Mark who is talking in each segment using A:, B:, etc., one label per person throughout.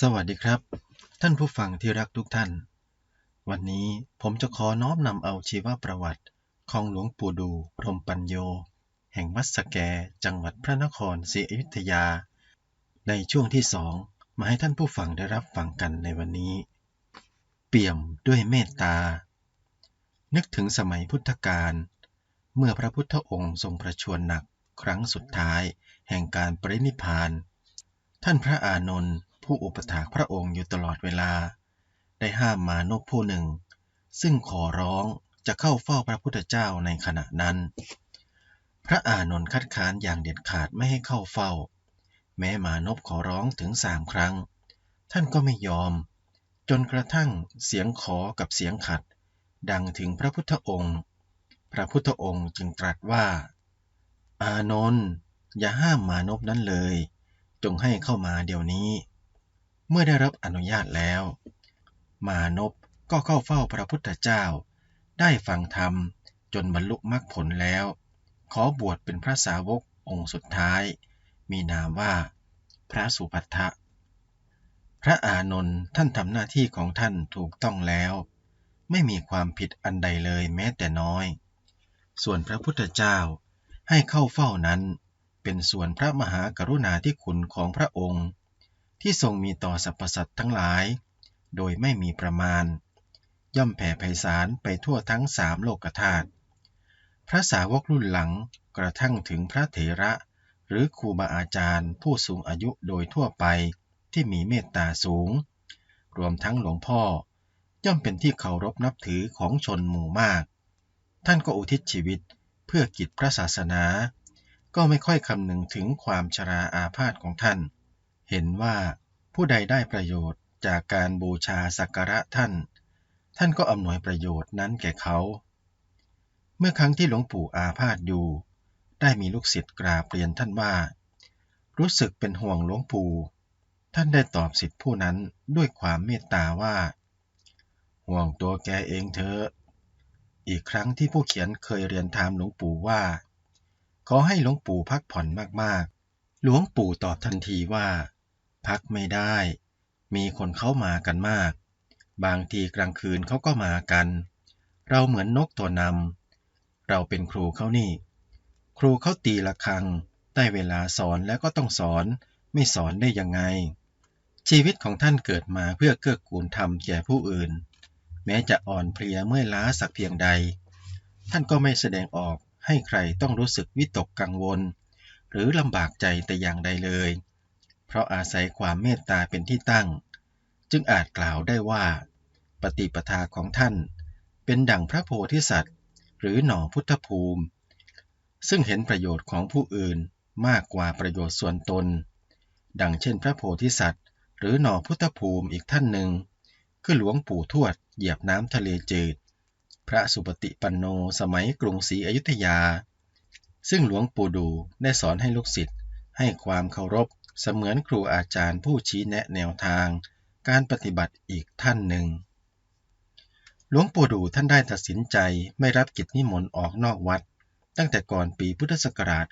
A: สวัสดีครับ ท่านผู้ฟังที่รักทุกท่าน วันนี้ผมจะขอน้อมนำเอาชีวประวัติของหลวงปู่ดูพรมปัญโย แห่งวัดสแกจังหวัดพระนครศรีอยุธยา ในช่วงที่สองมาให้ท่านผู้ฟังได้รับฟังกันในวันนี้ เปี่ยมด้วยเมตตา นึกถึงสมัยพุทธกาลเมื่อพระพุทธองค์ทรงประชวรหนักครั้งสุดท้ายแห่งการปรินิพาน ท่านพระอานนท์ ผู้อุปถากพระองค์อยู่ตลอดเวลา ได้ห้ามมานพผู้หนึ่ง ซึ่งขอร้องจะเข้าเฝ้าพระพุทธเจ้าในขณะนั้น พระอานนท์คัดค้านอย่างเด็ดขาดไม่ให้เข้าเฝ้า แม้มานพขอร้องถึงสามครั้ง ท่านก็ไม่ยอม จนกระทั่งเสียงขอกับเสียงขัด ดังถึงพระพุทธองค์ พระพุทธองค์จึงตรัสว่า อานนท์อย่าห้ามมานพนั้นเลย จงให้เข้ามาเดี๋ยวนี้ เมื่อได้รับอนุญาตแล้ว มานพก็เข้าเฝ้าพระพุทธเจ้า ได้ฟังธรรมจนบรรลุมรรคผลแล้ว ขอบวชเป็นพระสาวกองค์สุดท้าย มีนามว่า พระสุภัททะพระอานนท์ท่านทำหน้าที่ของท่านถูกต้องแล้ว ไม่มีความผิดอันใดเลยแม้แต่น้อย ส่วนพระพุทธเจ้าให้เข้าเฝ้านั้น เป็นส่วนพระมหากรุณาธิคุณของพระองค์ ที่ทรงมีต่อสรรพสัตว์ทั้งหลาย โดยไม่มีประมาณ ย่อมแผ่ไพศาลไปทั่วทั้งสามโลกธาตุพระสาวกรุ่นหลังกระทั่งถึงพระเถระ หรือครูบาอาจารย์ผู้สูงอายุโดยทั่วไปที่มีเมตตาสูง รวมทั้งหลวงพ่อย่อมเป็นที่เคารพนับถือของชนหมู่มาก ท่านก็อุทิศชีวิตเพื่อกิจพระศาสนา ก็ไม่ค่อยคำนึงถึงความชราอาพาธของท่าน เห็นว่าผู้ใดได้ประโยชน์จากการบูชาสักการะท่าน ท่านก็อำนวยประโยชน์นั้นแก่เขา เมื่อครั้งที่หลวงปู่อาพาธอยู่ ได้มีลูกศิษย์กราบเรียนท่านว่า รู้สึกเป็นห่วงหลวงปู่ ท่านได้ตอบศิษย์ผู้นั้นด้วยความเมตตาว่า ห่วงตัวแกเองเถอะ อีกครั้งที่ผู้เขียนเคยเรียนถามหลวงปู่ว่า ขอให้หลวงปู่พักผ่อนมากๆ หลวงปู่ตอบทันทีว่า พักไม่ได้ มีคนเข้ามากันมาก บางทีกลางคืนเขาก็มากัน เราเหมือนนกตัวนำ เราเป็นครูเขานี่ ครูเขาตีละครัง ได้เวลาสอนแล้วก็ต้องสอน ไม่สอนได้ยังไง ชีวิตของท่านเกิดมาเพื่อเกื้อกูลธรรมแก่ผู้อื่น แม้จะอ่อนเพลียเมื่อยล้าสักเพียงใด ท่านก็ไม่แสดงออกให้ใครต้องรู้สึกวิตกกังวล หรือลำบากใจแต่อย่างใดเลย เพราะอาศัยความเมตตาเป็นที่ตั้ง จึงอาจกล่าวได้ว่า ปฏิปทาของท่าน เป็นดั่งพระโพธิสัตว์ หรือหน่อพุทธภูมิ ซึ่งเห็นประโยชน์ของผู้อื่นมากกว่าประโยชน์ส่วนตน ดังเช่นพระโพธิสัตว์ หรือหน่อพุทธภูมิอีกท่านหนึ่งคือหลวงปู่ทวดเหยียบน้ำทะเลจืด พระสุปฏิปันโนสมัยกรุงศรีอยุธยา ซึ่งหลวงปู่ดูได้สอนให้ลูกศิษย์ให้ความเคารพ เสมือนครูอาจารย์ผู้ชี้แนะแนวทาง การปฏิบัติอีกท่านหนึ่ง หลวงปู่ดูท่านได้ตัดสินใจไม่รับกิจนิมนต์ออกนอกวัด ตั้งแต่ก่อนปีพุทธศักราช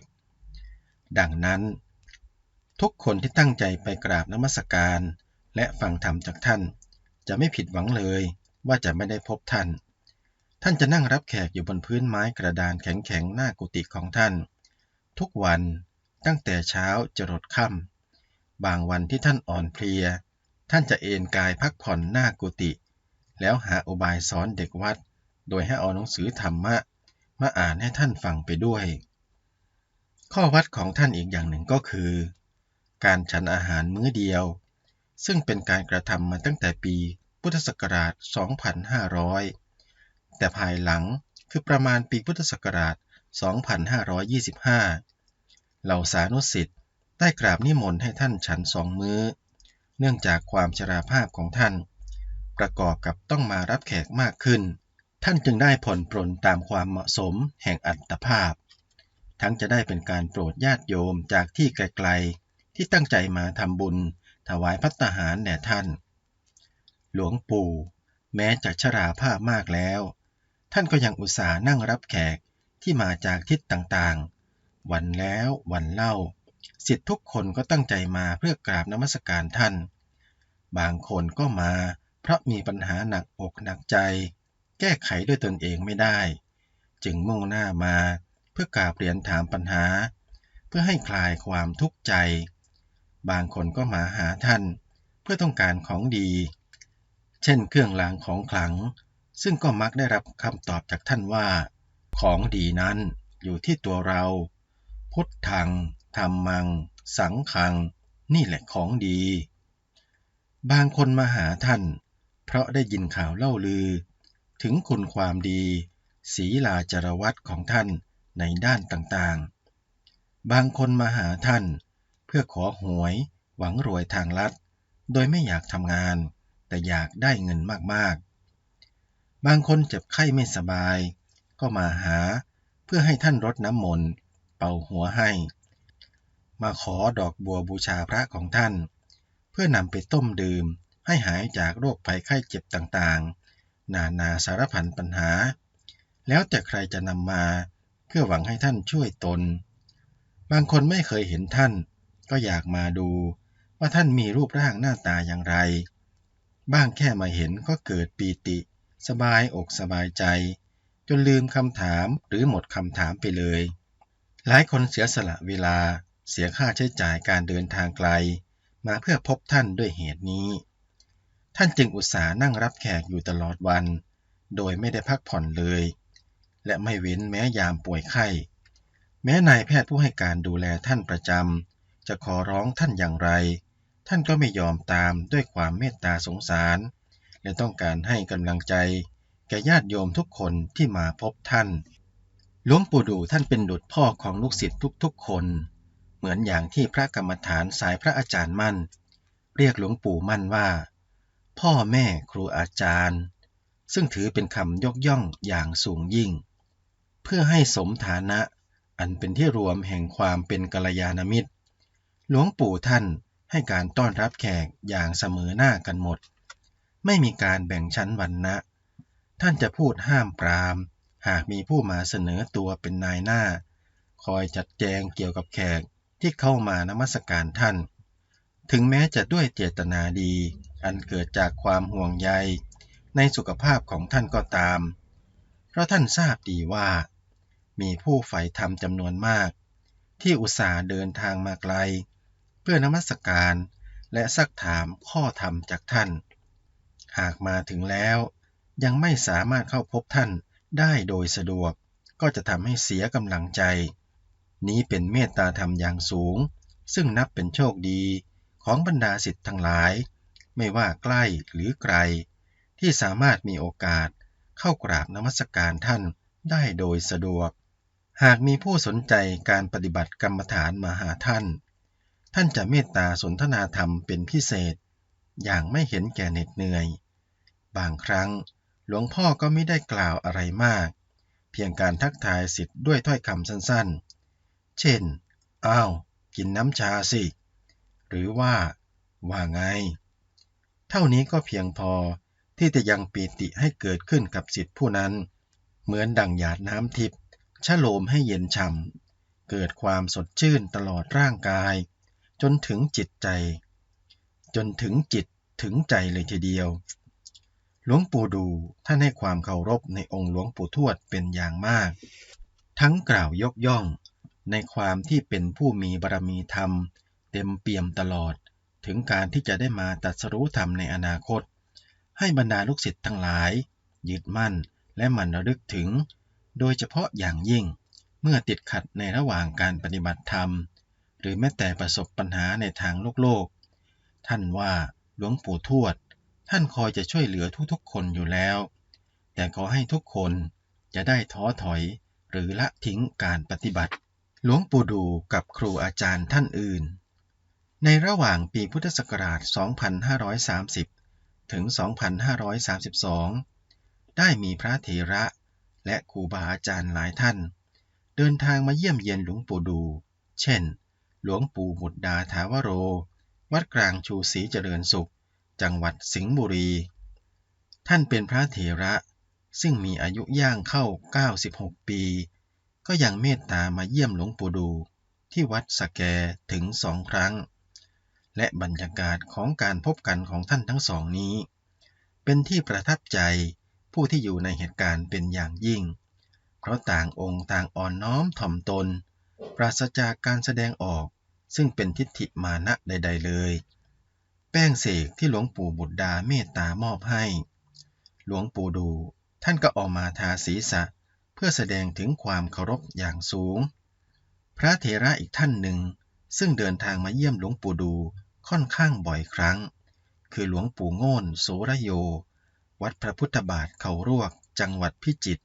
A: 2490 ดังนั้น ทุกคนที่ตั้งใจไปกราบนมัสการ และฟังธรรมจากท่าน จะไม่ผิดหวังเลยว่าจะไม่ได้พบท่าน ท่านจะนั่งรับแขกอยู่บนพื้นไม้กระดานแข็งๆ หน้ากุฏิของท่าน ทุกวัน ตั้งแต่เช้าจรดค่ำบางวันที่ท่านอ่อนเพลีย ท่านจะเอนกายพักผ่อนหน้ากุฏิแล้วหาอุบายสอนเด็กวัด โดยให้เอาหนังสือธรรมะ มาอ่านให้ท่านฟังไปด้วย ข้อวัดของท่านอีกอย่างหนึ่งก็คือ การฉันอาหารมื้อเดียว ซึ่งเป็นการกระทำมาตั้งแต่ปีพุทธศักราช 2500 แต่ภายหลังคือประมาณปีพุทธศักราช 2525 เหล่าสานุสิทธิ์ได้กราบนิมนต์ให้ท่านฉันสองมื้อ เนื่องจากความชราภาพของท่าน ประกอบกับต้องมารับแขกมากขึ้น ท่านจึงได้ผ่อนปรนตามความเหมาะสมแห่งอัตภาพ ทั้งจะได้เป็นการโปรดญาติโยมจากที่ไกลๆ ที่ตั้งใจมาทำบุญ ถวายพัตตาหารแด่ท่าน หลวงปู่ แม้จะชราภาพมากแล้ว ท่านก็ยังอุตส่าห์นั่งรับแขกที่มาจากทิศต่างๆ วันแล้ววันเล่าสิทธิทุกคนก็ตั้งใจมาเพื่อกราบนมัสการท่าน บางคนก็มาเพราะมีปัญหาหนักอกหนักใจ แก้ไขด้วยตนเองไม่ได้ จึงมุ่งหน้ามาเพื่อกราบเรียนถามปัญหา เพื่อให้คลายความทุกข์ใจ บางคนก็มาหาท่าน เพื่อต้องการของดี เช่นเครื่องรางของขลัง ซึ่งก็มักได้รับคำตอบจากท่านว่า ของดีนั้นอยู่ที่ตัวเรา พุทธังธรรมัง สังขัง นี่แหละของดี บางคนมาหาท่าน เพราะได้ยินข่าวเล่าลือ ถึงคุณความดีศีลาจารวัตของท่านในด้านต่างๆ บางคนมาหาท่าน เพื่อขอหวยหวังรวยทางลัด โดยไม่อยากทำงาน แต่อยากได้เงินมากๆ บางคนเจ็บไข้ไม่สบาย ก็มาหาเพื่อให้ท่านรดน้ำมนต์ เป่าหัวให้ มาขอดอกบัวบูชาพระของท่าน เพื่อนำไปต้มดื่มให้หายจากโรคภัยไข้เจ็บต่างๆ นานาสารพันปัญหา แล้วแต่ใครจะนำมาเพื่อหวังให้ท่านช่วยตน บางคนไม่เคยเห็นท่าน ก็อยากมาดูว่าท่านมีรูปร่างหน้าตาอย่างไร บ้างแค่มาเห็นก็เกิดปีติ สบายอกสบายใจ จนลืมคำถามหรือหมดคำถามไปเลย หลายคนเสียสละเวลาเสียค่าใช้จ่ายการเดินทางไกล มาเพื่อพบท่านด้วยเหตุนี้ ท่านจึงอุตส่าห์นั่งรับแขกอยู่ตลอดวัน โดยไม่ได้พักผ่อนเลย และไม่เว้นแม้ยามป่วยไข้ แม้นายแพทย์ผู้ให้การดูแลท่านประจำจะขอร้องท่านอย่างไร ท่านก็ไม่ยอมตามด้วยความเมตตาสงสาร และต้องการให้กำลังใจ แก่ญาติโยมทุกคนที่มาพบท่าน หลวงปู่ดูท่านเป็นดุจพ่อของลูกศิษย์ทุก ๆ คน เหมือนอย่างที่พระกรรมฐานสายพระอาจารย์มั่น เรียกหลวงปู่มั่นว่า พ่อแม่ครูอาจารย์ ซึ่งถือเป็นคำยกย่องอย่างสูงยิ่ง เพื่อให้สมฐานะอันเป็นที่รวมแห่งความเป็นกัลยาณมิตร หลวงปู่ท่านให้การต้อนรับแขกอย่างเสมอหน้ากันหมด ไม่มีการแบ่งชั้นวรรณะ ท่านจะพูดห้ามปราม หากมีผู้มาเสนอตัวเป็นนายหน้า คอยจัดแจงเกี่ยวกับแขกที่เข้ามานมัสการท่าน ถึงแม้จะด้วยเจตนาดี อันเกิดจากความห่วงใย ในสุขภาพของท่านก็ตาม เพราะท่านทราบดีว่า มีผู้ใฝ่ธรรมจำนวนมาก ที่อุตส่าห์เดินทางมาไกล เพื่อนมัสการและซักถามข้อธรรมจากท่าน หากมาถึงแล้วยังไม่สามารถเข้าพบท่าน ได้โดยสะดวก ก็จะทำให้เสียกำลังใจ นี้เป็นเมตตาธรรมอย่างสูง ซึ่งนับเป็นโชคดีของบรรดาสิทธิ์ทั้งหลาย ไม่ว่าใกล้หรือไกล ที่สามารถมีโอกาสเข้ากราบนมัสการท่านได้โดยสะดวก หากมีผู้สนใจการปฏิบัติกรรมฐานมาหาท่าน ท่านจะเมตตาสนทนาธรรมเป็นพิเศษ อย่างไม่เห็นแก่เหน็ดเหนื่อย บางครั้ง หลวงพ่อก็ไม่ได้กล่าวอะไรมาก เพียงการทักทายสิทธิ์ด้วยถ้อยคำสั้นๆ เช่น อ้าว กินน้ำชาสิ หรือว่า ว่าไง เท่านี้ก็เพียงพอที่จะยังปีติให้เกิดขึ้นกับสิทธิ์ผู้นั้น เหมือนดังหยาดน้ำทิพย์ชะโลมให้เย็นฉ่ำเกิดความสดชื่นตลอดร่างกาย จนถึงจิตใจ จนถึงจิตถึงใจเลยทีเดียว หลวงปู่ดูท่านให้ความเคารพในองค์หลวงปู่ทวดเป็นอย่างมาก ทั้งกล่าวยกย่อง ในความที่เป็นผู้มีบารมีธรรม เต็มเปี่ยมตลอด ถึงการที่จะได้มาตรัสรู้ธรรมในอนาคต ให้บรรดาลูกศิษย์ทั้งหลาย ยึดมั่นและหมันระลึกถึง โดยเฉพาะอย่างยิ่ง เมื่อติดขัดในระหว่างการปฏิบัติธรรม หรือแม้แต่ประสบปัญหาในทางโลกโลก ท่านว่าหลวงปู่ทวด ท่านคอยจะช่วยเหลือทุกๆ คนอยู่แล้ว แต่ขอให้ทุกคนจะได้ท้อถอยหรือละทิ้งการปฏิบัติ หลวงปู่ดูกับครูอาจารย์ท่านอื่น ในระหว่างปีพุทธศักราช 2530 ถึง 2532 ได้มีพระเถระและครูบาอาจารย์หลายท่าน เดินทางมาเยี่ยมเยียนหลวงปู่ดู เช่น หลวงปู่บุตรดาถาวโร วัดกลางชูศรีเจริญสุข จังหวัดสิงห์บุรี ท่านเป็นพระเถระซึ่งมีอายุย่างเข้า 96 ปี ก็ยังเมตตามาเยี่ยมหลวงปู่ดูที่วัดสแกถึงสองครั้ง และบรรยากาศของการพบกันของท่านทั้งสองนี้ เป็นที่ประทับใจผู้ที่อยู่ในเหตุการณ์เป็นอย่างยิ่ง เพราะต่างองค์ต่างอ่อนน้อมถ่อมตน ปราศจากการแสดงออกซึ่งเป็นทิฏฐิมานะใด ๆ เลย แป้งเสกที่หลวงปู่บุตรดาเมตตามอบให้ หลวงปู่ดูท่านก็ออกมาทาศีรษะ เพื่อแสดงถึงความเคารพอย่างสูง พระเถระอีกท่านหนึ่ง ซึ่งเดินทางมาเยี่ยมหลวงปู่ดูค่อนข้างบ่อยครั้ง คือหลวงปู่โง่นโสระโย วัดพระพุทธบาทเขารวกจังหวัดพิจิตร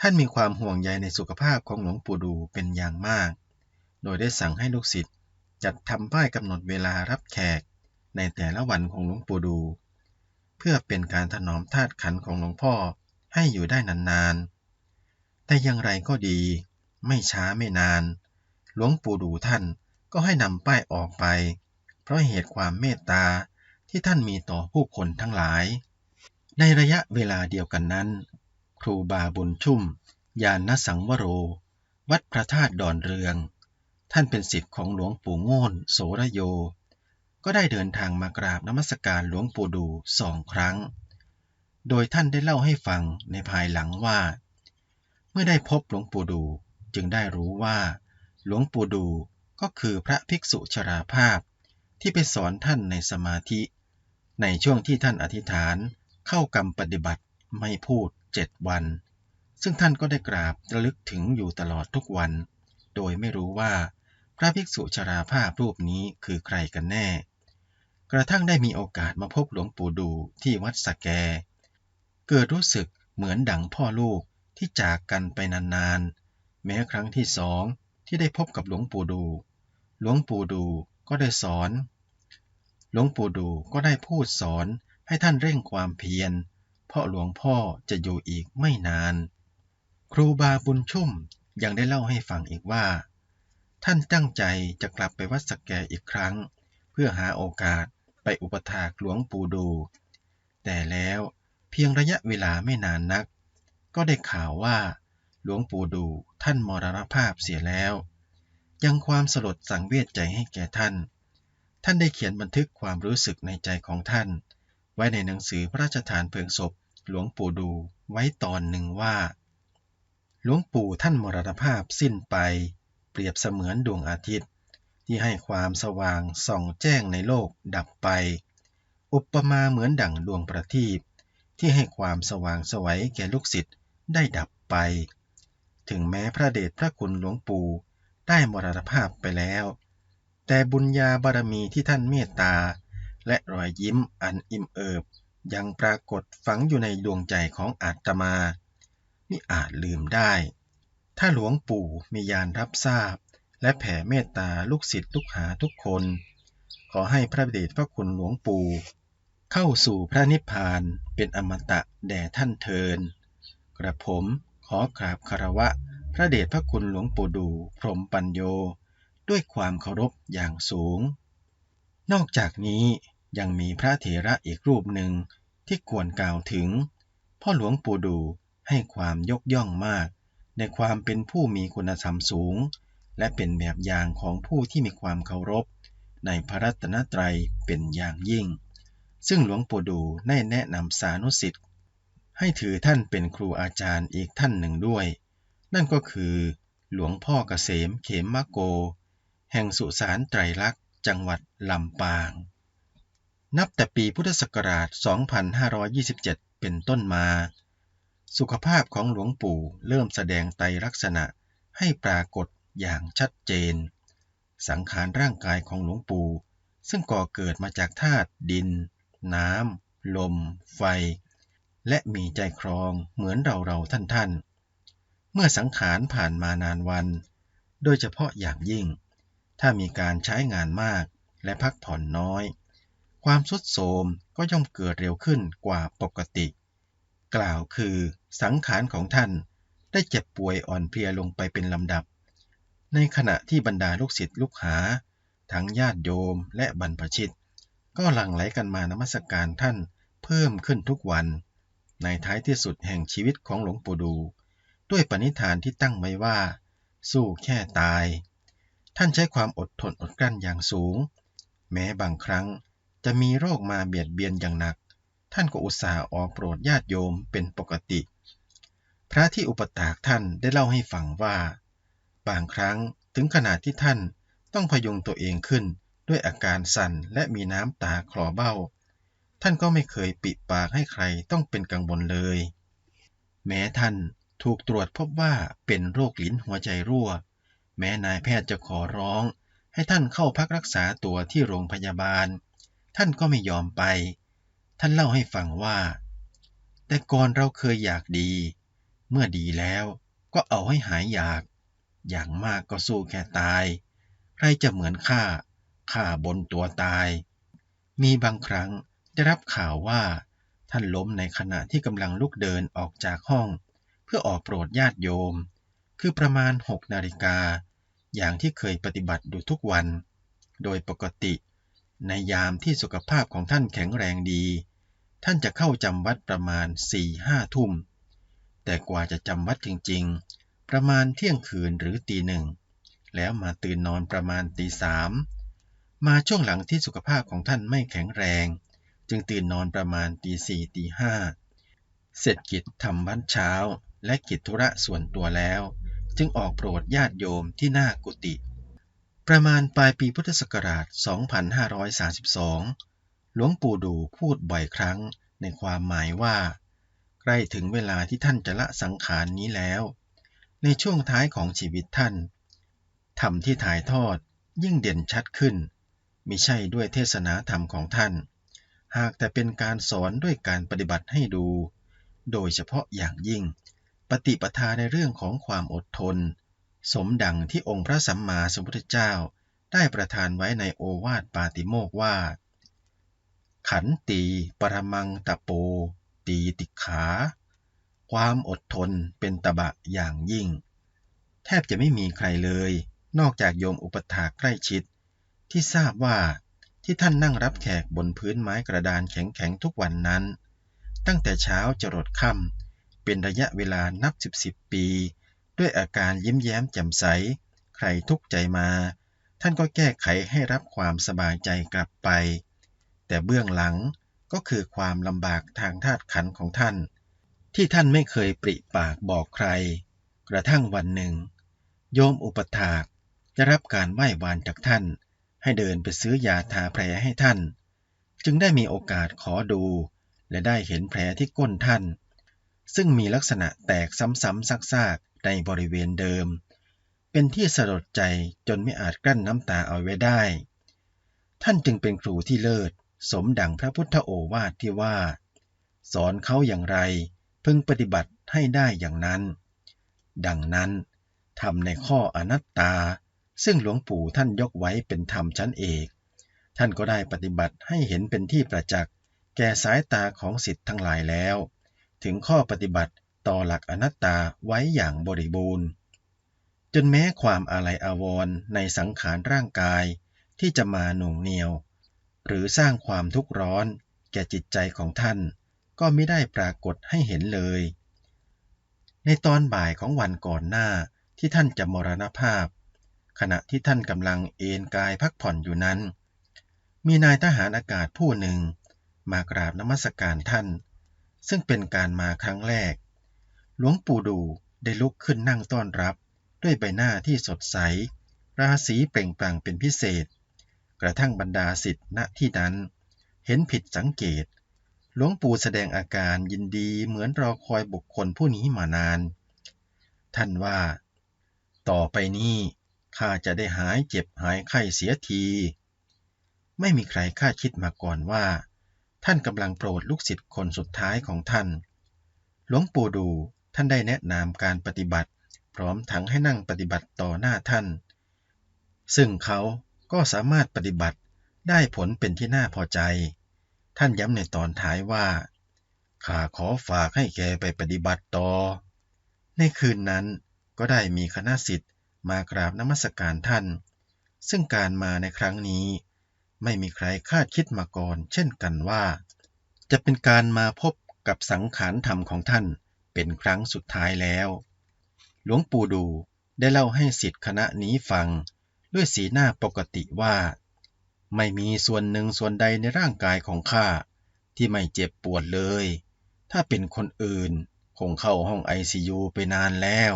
A: ท่านมีความห่วงใยในสุขภาพของหลวงปู่ดูเป็นอย่างมาก โดยได้สั่งให้ลูกศิษย์จัดทำป้ายกำหนดเวลารับแขก ในแต่ละวันของหลวงปู่ดู เพื่อเป็นการถนอมธาตุขันของหลวงพ่อให้อยู่ได้นานๆ แต่อย่างไรก็ดี ไม่ช้าไม่นาน หลวงปู่ดูท่านก็ให้นำป้ายออกไป เพราะเหตุความเมตตาที่ท่านมีต่อผู้คนทั้งหลาย ในระยะเวลาเดียวกันนั้น ครูบาบุญชุ่มยานนสังวโร วัดพระธาตุดอนเรือง ท่านเป็นศิษย์ของหลวงปู่โง่นโสระโย ก็ได้เดินทางมากราบนมัสการหลวงปู่ดูสองครั้ง โดยท่านได้เล่าให้ฟังในภายหลังว่า เมื่อได้พบหลวงปู่ดูจึงได้รู้ว่า หลวงปู่ดูก็คือพระภิกษุชราภาพที่ไปสอนท่านในสมาธิ ในช่วงที่ท่านอธิษฐานเข้ากรรมปฏิบัติไม่พูดเจ็ดวัน ซึ่งท่านก็ได้กราบระลึกถึงอยู่ตลอดทุกวัน โดยไม่รู้ว่าพระภิกษุชราภาพรูปนี้คือใครกันแน่ กระทั่งได้มีโอกาสมาพบหลวงปู่ดูที่วัดสแก เกิดรู้สึกเหมือนดังพ่อลูกที่จากกันไปนานๆ แม้ครั้งที่สองที่ได้พบกับหลวงปู่ดู หลวงปู่ดูก็ได้สอน หลวงปู่ดูก็ได้พูดสอนให้ท่านเร่งความเพียร เพราะหลวงพ่อจะอยู่อีกไม่นาน ครูบาบุญชุ่มยังได้เล่าให้ฟังอีกว่า ท่านตั้งใจจะกลับไปวัดสแกอีกครั้ง เพื่อหาโอกาส ไปอุปถากหลวงปู่ดู แต่แล้วเพียงระยะเวลาไม่นานนัก ก็ได้ข่าวว่า หลวงปู่ดูท่านมรณภาพเสียแล้ว ยังความสลดสังเวชใจให้แก่ท่าน ท่านได้เขียนบันทึกความรู้สึกในใจของท่าน ไว้ในหนังสือพระราชทานเพลิงศพหลวงปู่ดูไว้ตอนหนึ่งว่า หลวงปู่ท่านมรณภาพสิ้นไป เปรียบเสมือนดวงอาทิตย์ ที่ให้ความสว่างส่องแจ้งในโลกดับไป อุปมาเหมือนดั่งดวงประทีปที่ให้ความสว่างสวัยแก่ลูกศิษย์ได้ดับไป ถึงแม้พระเดชพระคุณหลวงปู่ได้มรณภาพไปแล้ว แต่บุญญาบารมีที่ท่านเมตตา และรอยยิ้มอันอิ่มเอิบ ยังปรากฏฝังอยู่ในดวงใจของอาตมา ไมิอาจลืมได้ ถ้าหลวงปู่มียานรับทราบ และแผ่เมตตาลูกศิษย์ลูกหาทุกคน ขอให้พระเดชพระคุณหลวงปู่ เข้าสู่พระนิพพานเป็นอมตะแด่ท่านเทิน กระผมขอกราบคารวะ พระเดชพระคุณหลวงปู่ดูพรหมปัญโย ด้วยความเคารพอย่างสูง นอกจากนี้ยังมีพระเถระอีกรูปหนึ่งที่ควรกล่าวถึง พ่อหลวงปู่ดูให้ความยกย่องมาก ในความเป็นผู้มีคุณธรรมสูง และเป็นแบบอย่างของผู้ที่มีความเคารพ ในพระรัตนตรัยเป็นอย่างยิ่ง ซึ่งหลวงปู่ดูได้แนะนำสานุสิทธิ์ให้ถือท่านเป็นครูอาจารย์อีกท่านหนึ่งด้วย นั่นก็คือ หลวงพ่อเกษมเขมมะโก แห่งสุสานไตรลักษณ์จังหวัดลำปาง นับแต่ปีพุทธศักราช 2527 เป็นต้นมา สุขภาพของหลวงปู่เริ่มแสดงไตรลักษณะให้ปรากฏ อย่างชัดเจน สังขารร่างกายของหลวงปู่ ซึ่งก่อเกิดมาจากธาตุดิน น้ำ ลม ไฟ และมีใจครองเหมือนเราเราท่านท่านเมื่อสังขารผ่านมานานวัน โดยเฉพาะอย่างยิ่ง ถ้ามีการใช้งานมากและพักผ่อนน้อย ความสุดโทมก็ย่อมเกิดเร็วขึ้นกว่าปกติ กล่าวคือสังขารของท่านได้เจ็บป่วยอ่อนเพลียลงไปเป็นลำดับ ในขณะที่บรรดาลูกศิษย์ลูกหา ทั้งญาติโยมและบรรพชิต ก็หลั่งไหลกันมานมัสการท่านเพิ่มขึ้นทุกวัน ในท้ายที่สุดแห่งชีวิตของหลวงปู่ดู ด้วยปณิธานที่ตั้งไว้ว่า สู้แค่ตาย ท่านใช้ความอดทนอดกลั้นอย่างสูง แม้บางครั้งจะมีโรคมาเบียดเบียนอย่างหนัก ท่านก็อุตส่าห์ออกโปรดญาติโยมเป็นปกติ พระที่อุปถากท่านได้เล่าให้ฟังว่า บางครั้งถึงขนาดที่ท่านต้องพยุงตัวเองขึ้นด้วยอาการสั่นและมีน้ำตาคลอเบ้า ท่านก็ไม่เคยปิดปากให้ใครต้องเป็นกังวลเลย แม้ท่านถูกตรวจพบว่าเป็นโรคลิ้นหัวใจรั่ว แม้นายแพทย์จะขอร้อง ให้ท่านเข้าพักรักษาตัวที่โรงพยาบาล ท่านก็ไม่ยอมไป ท่านเล่าให้ฟังว่า แต่ก่อนเราเคยอยากดี เมื่อดีแล้วก็เอาให้หายอยาก อย่างมากก็สู้แค่ตาย ใครจะเหมือนข้า ข้าบนตัวตาย มีบางครั้งได้รับข่าวว่า ท่านล้มในขณะที่กำลังลุกเดินออกจากห้อง เพื่อออกโปรดญาติโยม คือประมาณ6นาฬิกา อย่างที่เคยปฏิบัติดูทุกวัน โดยปกติ ในยามที่สุขภาพของท่านแข็งแรงดี ท่านจะเข้าจำวัดประมาณ4-5ทุ่ม แต่กว่าจะจำวัดจริงๆ ประมาณเที่ยงคืนหรือตีหนึ่ง แล้วมาตื่นนอนประมาณตีสาม มาช่วงหลังที่สุขภาพของท่านไม่แข็งแรง จึงตื่นนอนประมาณตีสี่ตีห้า เสร็จกิจทำวัดเช้า และกิจธุระส่วนตัวแล้ว จึงออกโปรดญาติโยมที่หน้ากุฏิ ประมาณปลายปีพุทธศักราช 2532 หลวงปู่ดูพูดบ่อยครั้งในความหมายว่า ใกล้ถึงเวลาที่ท่านจะละสังขารนนี้แล้ว ในช่วงท้ายของชีวิตท่านธรรมที่ถ่ายทอดยิ่งเด่นชัดขึ้นมิใช่ด้วยเทศนาธรรมของท่าน หากแต่เป็นการสอนด้วยการปฏิบัติให้ดู โดยเฉพาะอย่างยิ่ง ปฏิปทาในเรื่องของความอดทน สมดังที่องค์พระสัมมาสัมพุทธเจ้าได้ประทานไว้ในโอวาทปาติโมกว่า ขันตีปรมังตะโป ตีติขา ความอดทนเป็นตบะอย่างยิ่ง แทบจะไม่มีใครเลย นอกจากโยมอุปถากใกล้ชิด ที่ทราบว่าที่ท่านนั่งรับแขกบนพื้นไม้กระดานแข็งๆทุกวันนั้น ตั้งแต่เช้าจรดค่ำเป็นระยะเวลานับสิบสิบปี ด้วยอาการยิ้มแย้มแจ่มใส ใครทุกข์ใจมา ท่านก็แก้ไขให้รับความสบายใจกลับไป แต่เบื้องหลังก็คือความลำบากทางธาตุขันของท่าน ที่ท่านไม่เคยปริปากบอกใคร กระทั่งวันหนึ่ง โยมอุปถากจะรับการไหว้วานจากท่าน ให้เดินไปซื้อยาทาแผลให้ท่าน จึงได้มีโอกาสขอดู และได้เห็นแผลที่ก้นท่าน ซึ่งมีลักษณะแตกซ้ำๆซากๆในบริเวณเดิม เป็นที่สลดใจจนไม่อาจกลั้นน้ำตาเอาไว้ได้ ท่านจึงเป็นครูที่เลิศ สมดังพระพุทธโอวาทที่ว่า สอนเขาอย่างไร พึงปฏิบัติให้ได้อย่างนั้น ดังนั้นทำในข้ออนัตตา ซึ่งหลวงปู่ท่านยกไว้เป็นธรรมชั้นเอก ท่านก็ได้ปฏิบัติให้เห็นเป็นที่ประจักษ์แก่สายตาของสิทธิ์ทั้งหลายแล้ว ถึงข้อปฏิบัติต่อหลักอนัตตาไว้อย่างบริบูรณ์ จนแม้ความอาลัยอาวรณ์ในสังขารร่างกายที่จะมาหน่วงเหนียว หรือสร้างความทุกข์ร้อนแก่จิตใจของท่าน ก็ไม่ได้ปรากฏให้เห็นเลย ในตอนบ่ายของวันก่อนหน้าที่ท่านจะมรณภาพ ขณะที่ท่านกำลังเอนกายพักผ่อนอยู่นั้น มีนายทหารอากาศผู้หนึ่ง มากราบนมัสการท่าน ซึ่งเป็นการมาครั้งแรก หลวงปู่ดูได้ลุกขึ้นนั่งต้อนรับ ด้วยใบหน้าที่สดใส ราศีเปล่งปลั่งเป็นพิเศษ กระทั่งบรรดาสิทธิ์ณที่นั้น เห็นผิดสังเกต หลวงปู่แสดงอาการยินดีเหมือนรอคอยบุคคลผู้นี้มานาน ท่านว่า ต่อไปนี้ข้าจะได้หายเจ็บหายไข้เสียที ไม่มีใครคาดคิดมาก่อนว่า ท่านกำลังโปรดลูกศิษย์คนสุดท้ายของท่าน หลวงปู่ดูท่านได้แนะนำการปฏิบัติ พร้อมทั้งให้นั่งปฏิบัติต่อหน้าท่าน ซึ่งเขาก็สามารถปฏิบัติได้ผลเป็นที่น่าพอใจ ท่านย้ำในตอนท้ายว่าข้าขอฝากให้แกไปปฏิบัติต่อ ในคืนนั้นก็ได้มีคณะสิทธิ์มากราบนมัสการท่าน ซึ่งการมาในครั้งนี้ ไม่มีใครคาดคิดมาก่อน เช่นกันว่า จะเป็นการมาพบกับสังขารธรรมของท่านเป็นครั้งสุดท้ายแล้ว หลวงปู่ดูได้เล่าให้สิทธิ์คณะนี้ฟัง ด้วยสีหน้าปกติว่า ไม่มีส่วนหนึ่งส่วนใดในร่างกายของข้าที่ไม่เจ็บปวดเลย ถ้าเป็นคนอื่นคงเข้าห้องไอซียูไปนานแล้ว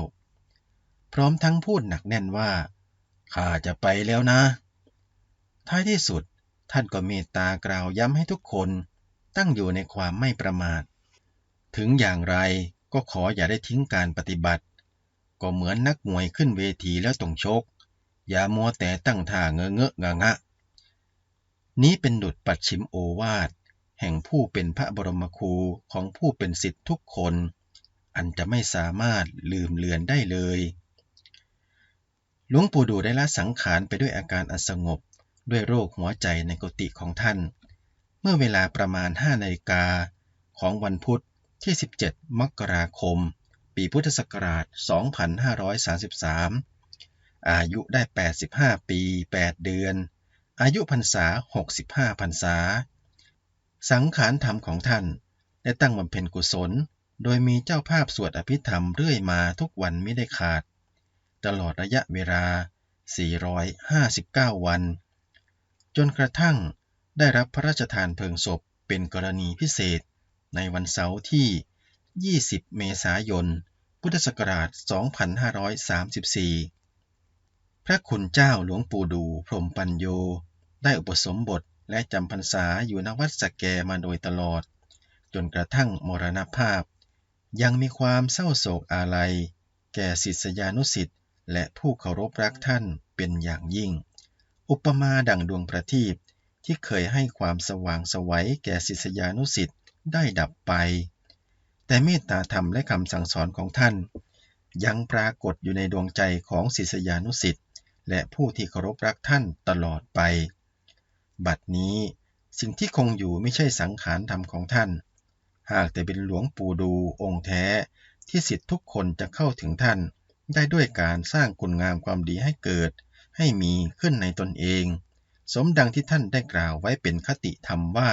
A: พร้อมทั้งพูดหนักแน่นว่าข้าจะไปแล้วนะ ท้ายที่สุดท่านก็เมตตากล่าวย้ำให้ทุกคนตั้งอยู่ในความไม่ประมาท ถึงอย่างไรก็ขออย่าได้ทิ้งการปฏิบัติ ก็เหมือนนักมวยขึ้นเวทีแล้วต้องชก อย่ามัวแต่ตั้งท่าเงอะเงอะงะงะ นี้เป็นดุจปัดชิมโอวาท แห่งผู้เป็นพระบรมครูของผู้เป็นสิทธิทุกคน อันจะไม่สามารถลืมเลือนได้เลย หลวงปู่ดูได้ละสังขารไปด้วยอาการอันสงบ ด้วยโรคหัวใจในกุฏิของท่าน เมื่อเวลาประมาณ5นาฬิกาของวันพุธที่ 17 มกราคม ปีพุทธศักราช 2533 อายุได้ 85 ปี 8 เดือน อายุพรรษา 65พรรษา สังขารธรรมของท่าน ได้ตั้งบำเพ็ญกุศล โดยมีเจ้าภาพสวดอภิธรรมเรื่อยมาทุกวันไม่ได้ขาด ตลอดระยะเวลา 459 วัน จนกระทั่งได้รับพระราชทานเพลิงศพเป็นกรณีพิเศษ ในวันเสาร์ที่ 20 เมษายน พุทธศักราช 2534 พระคุณเจ้าหลวงปู่ดูพรมปัญโย ได้อุปสมบทและจำพรรษาอยู่ณวัดสแกมาโดยตลอด จนกระทั่งมรณภาพ ยังมีความเศร้าโศกอาลัย แก่ศิษยานุสิษย์และผู้เคารพรักท่านเป็นอย่างยิ่ง อุปมาดังดวงประทีปที่เคยให้ความสว่างสวัยแก่ศิษยานุสิษย์ได้ดับไป แต่เมตตาธรรมและคำสั่งสอนของท่าน ยังปรากฏอยู่ในดวงใจของศิษยานุสิษย์และผู้ที่เคารพรักท่านตลอดไป บัดนี้สิ่งที่คงอยู่ไม่ใช่สังขารธรรมของท่าน หากแต่เป็นหลวงปู่ดูองค์แท้ที่สิทธิทุกคนจะเข้าถึงท่าน ได้ด้วยการสร้างคุณงามความดีให้เกิด ให้มีขึ้นในตนเอง สมดังที่ท่านได้กล่าวไว้เป็นคติธรรมว่า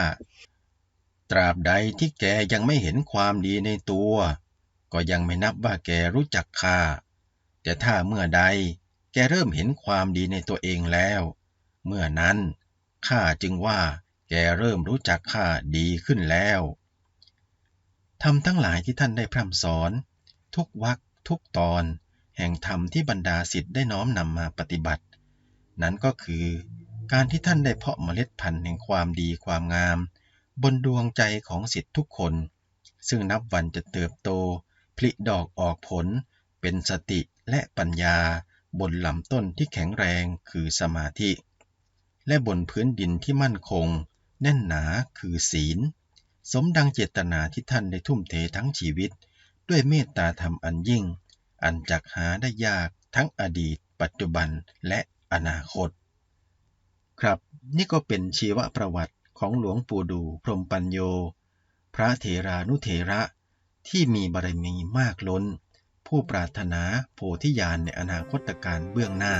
A: ตราบใดที่แกยังไม่เห็นความดีในตัว ก็ยังไม่นับว่าแกรู้จักข้าแต่ถ้าเมื่อใดแกเริ่มเห็นความดีในตัวเองแล้ว เมื่อนั้น ข้าจึงว่าแกเริ่มรู้จักข้าดีขึ้นแล้วทำทั้งหลายที่ท่านได้พร่ำสอน ทุกวรรคทุกตอน แห่งธรรมที่บรรดาสิทธิ์ได้น้อมนำมาปฏิบัติ นั้นก็คือการที่ท่านได้เพาะเมล็ดพันธุ์แห่งความดีความงาม บนดวงใจของสิทธิ์ทุกคน ซึ่งนับวันจะเติบโต ผลิดอกออกผล เป็นสติและปัญญาบนลำต้นที่แข็งแรงคือสมาธิ และบนพื้นดินที่มั่นคง แน่นหนาคือศีล สมดังเจตนาที่ท่านได้ทุ่มเททั้งชีวิต ด้วยเมตตาธรรมอันยิ่ง อันจักหาได้ยากทั้งอดีต ปัจจุบันและอนาคต ครับนี่ก็เป็นชีวประวัติของหลวงปู่ดูพรมปัญโย พระเถรานุเถระที่มีบารมีมากล้น ผู้ปรารถนาโพธิญาณในอนาคตการเบื้องหน้า